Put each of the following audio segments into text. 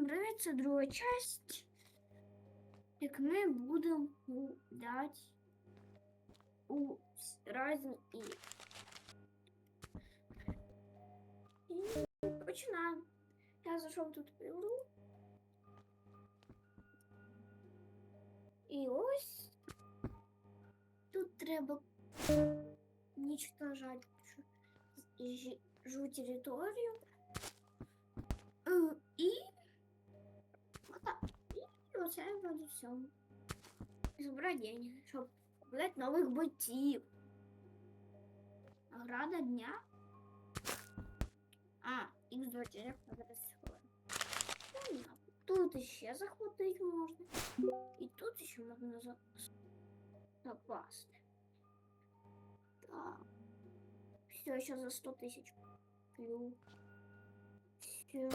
Всім привіт, це друга часть, як ми будемо гуляти у різні ігри. І починаємо. Я зайшов тут в ігру. І ось тут треба уничтожати жі- жу територію. Е, І Отак. І оце буде все. Збирати деньги, щоб купити нових ботів. Награда дня. А, X2 як зараз. Тут ще захватити можна. І тут ще можна за... запасти. Так. Все, ще за 100 тисяч. Все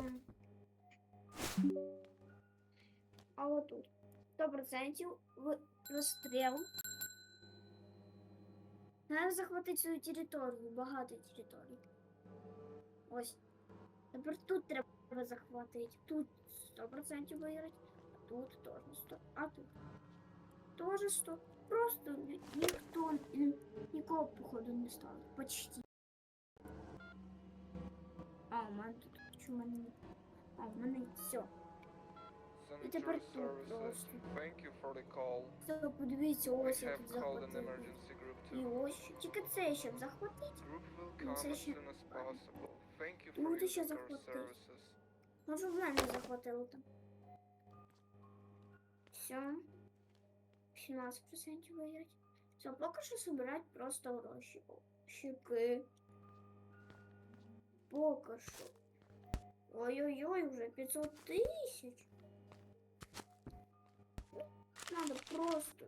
А вот тут 100% в розстріл. Треба захватити свою територію, багато територій. Ось. Тепер тут треба захватити. Тут 100% виграти, а тут теж 100. А тут теж 100. Просто ні- ніхто, ні- нікого, походу, не стало. Почти. А, у мене тут чому мене не. А, у мене все. І тепер Sanitary тут services. просто. Thank you for the call. Все, подивіться, We ось я have тут called an захватив. emergency group І too. ось тільки це щоб захватити. Group will Ну, come це as ще- soon as possible. Thank you Ну, for ти ще using our захватив. services. Може в мене захватило там. Все. 17% виграти. Все, поки що собирать просто гроші. О, Щеки. Поки що. Ой-ой-ой, вже 500 тисяч. Надо просто.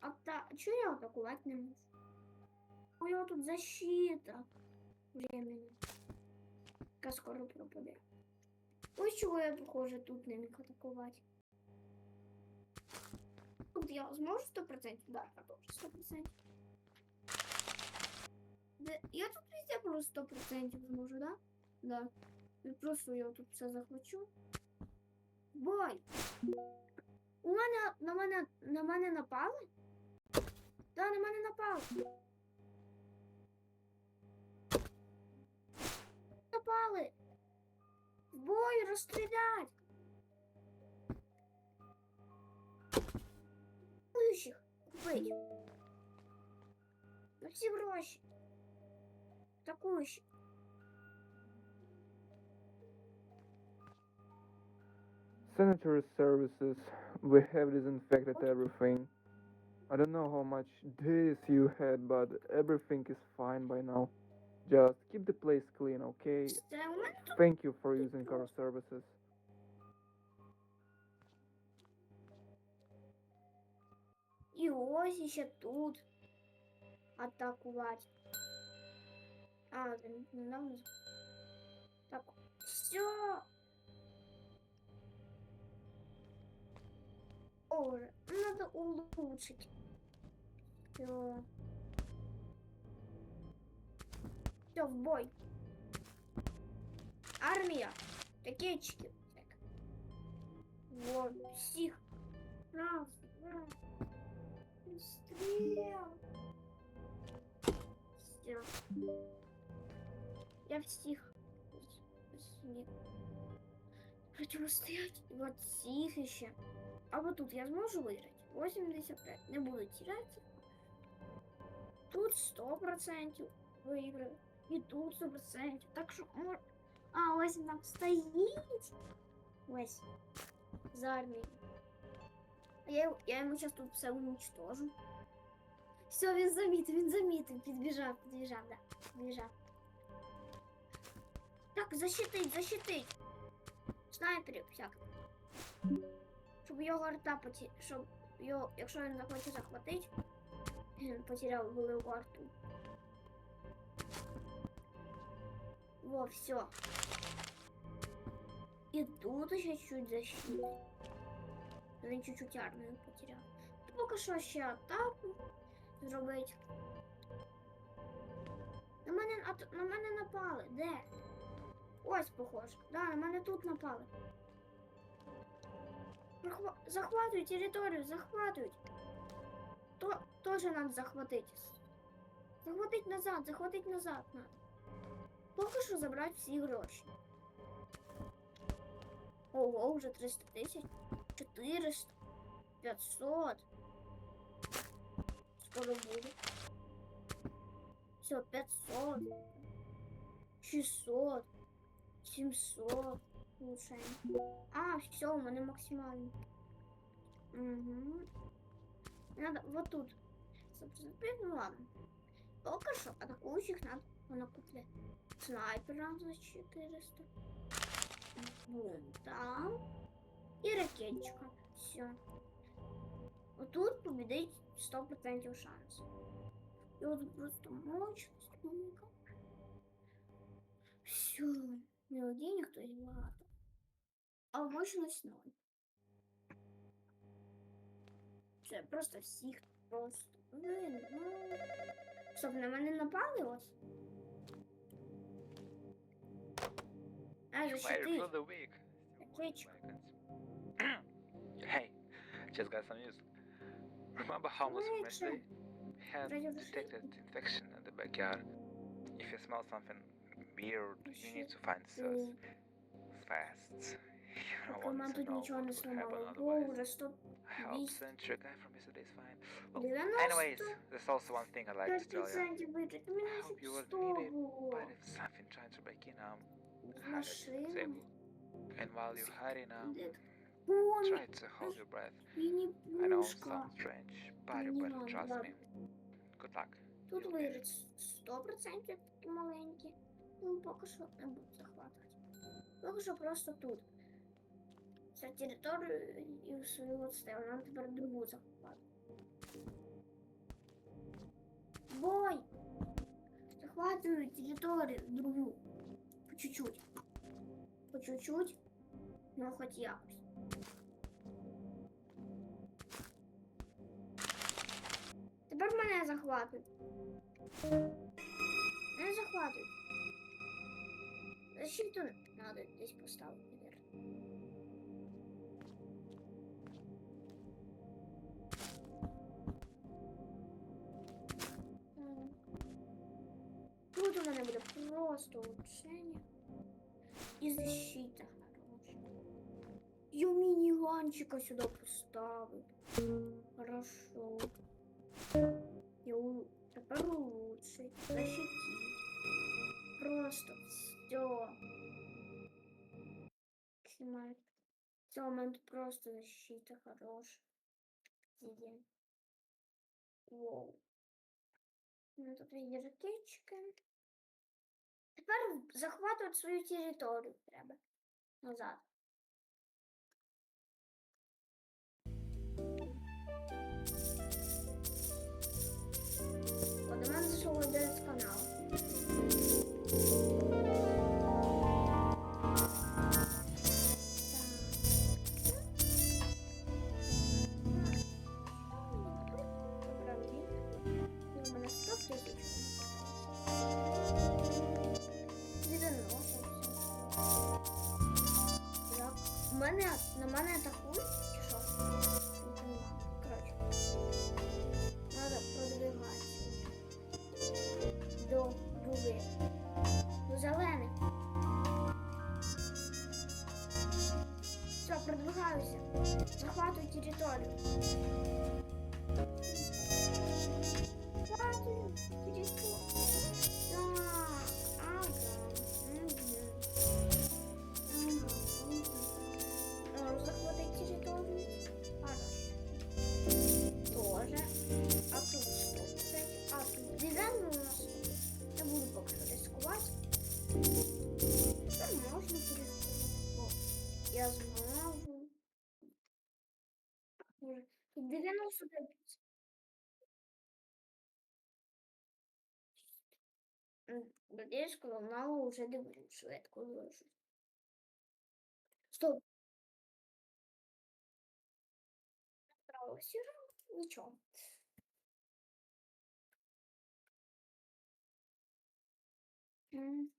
А та, чого я атакувати не можу? У його тут защита. Временно. Яка скоро пропаде. Ось чого я, похоже, тут не міг атакувати. Тут я зможу 100%? Да, я тоже 100%. Де- Я тут везде просто 100% зможу, да? Да. Я просто я тут все захвачу. Бой! У мене на мене на мене напали? Да, на мене напали. Напали! В бой розстрілять! Атакуючих купить. На всі гроші. Атакуючих. Sanitary services. We have disinfected everything. I don't know how much days you had, but everything is fine by now. Just keep the place clean, okay? Це у мене тут Thank you for using our services. і ось іще тут. Атакувати. А, він недавно. Так, все. Оже, надо улучшить. Все. Все, в бой. Армія. Ракетчики. Так. Вот, всіх. Раз, два. Стрел. Все. Я всіх. зміг Противостоять. І от всіх іще. А вот тут я зможу виграти? 85. Не буду теряти. Тут 100% виграю. І тут 100%. Так що мож... А, ось нам стоїть. Ось. За армією. Я, його- я йому зараз тут все уничтожу. Все, він замітив, він замітив. Підбіжав, підбіжав, да. Підбіжав. Так, защитить, защитить. Снайперів всяк. Щоб його рта поті... Щоб його, якщо він захоче захватити, він потеряв велику арту. Во, все. І тут ще чуть защити. Він чуть-чуть армію потеряв. Поки що ще атаку зробити. На мене, на мене напали. Де? Ось похоже. Да, на мене тут напали. Захва- Захватують територію, захватують. То тоже надо захватить. Захватить назад, захватить назад надо. Поки що забрати всі гроші. Ого, вже 300 тисяч. 400. 500. Скоро буде. Все, 500. 600. 700. Улучшаем. А, все, у мене максимально. Угу. Надо вот тут. Ну ладно. Пока что атакующих надо накуплять. Снайпера за 400. Бунта. И ракетчика. Все. Вот тут победить 100% шанс. И вот просто мощность. Все. Ну, денег то есть багато. А мощность ноль. Це просто всіх просто. Блин, ну. Щоб на мене напали ось. А. Rich. hey, just got some news. Remember homeless Rich. Wednesday? Had detected infection in the backyard. If you smell something weird, you need to find sus М, fast. You don't Поки want нам to тут know нічого what не would happen сломало. otherwise. Добре, 100, I hope Beast. Sentry guy from yesterday is fine. Well, 90, anyways, there's also one thing I'd like to tell you. 5% вижить. У мене I hope you ще will 100 need it, було. But if something trying to break in, um, З hide it, машинами. disable. And while you're hiding, um, Де- Помні, try to hold your breath. міні I know it пушка. sounds strange, but you Не better надо, trust ладно. me. Good luck. Тут You'll get it. виріс 100% такі маленькі. Ну, поки що не буду захватувати. Поки що просто тут. Ця територію і свою відставили. Нам тепер другу захватити. Бой! Захватую територію другу. По чуть-чуть. По чуть-чуть. Ну, хоч якось. Тепер мене захватують. Не захватують. Защиту надо десь поставити, наверное. М. Тут у мене буде просто улучшення. І защита хороша. Я мініганчика сюди поставив. Хорошо. И у... тепер улучшить, защитить. Просто все. Снимает. Все, у просто защита хорошая. Где? Воу. Ну, тут є ракетчики. Тепер захватувати свою територію треба. Назад. О, до мене зайшов один з. Мене на мене атакують чи що? Коротше. Надо продвигатися. До других. До зелених. Все, продвигаюся. Захватую територію. Захватую територію. Тут 99. М, Надіюсь, колонаву вже дивлюсь швидко ложу. Стоп. Право сіра, нічого. М.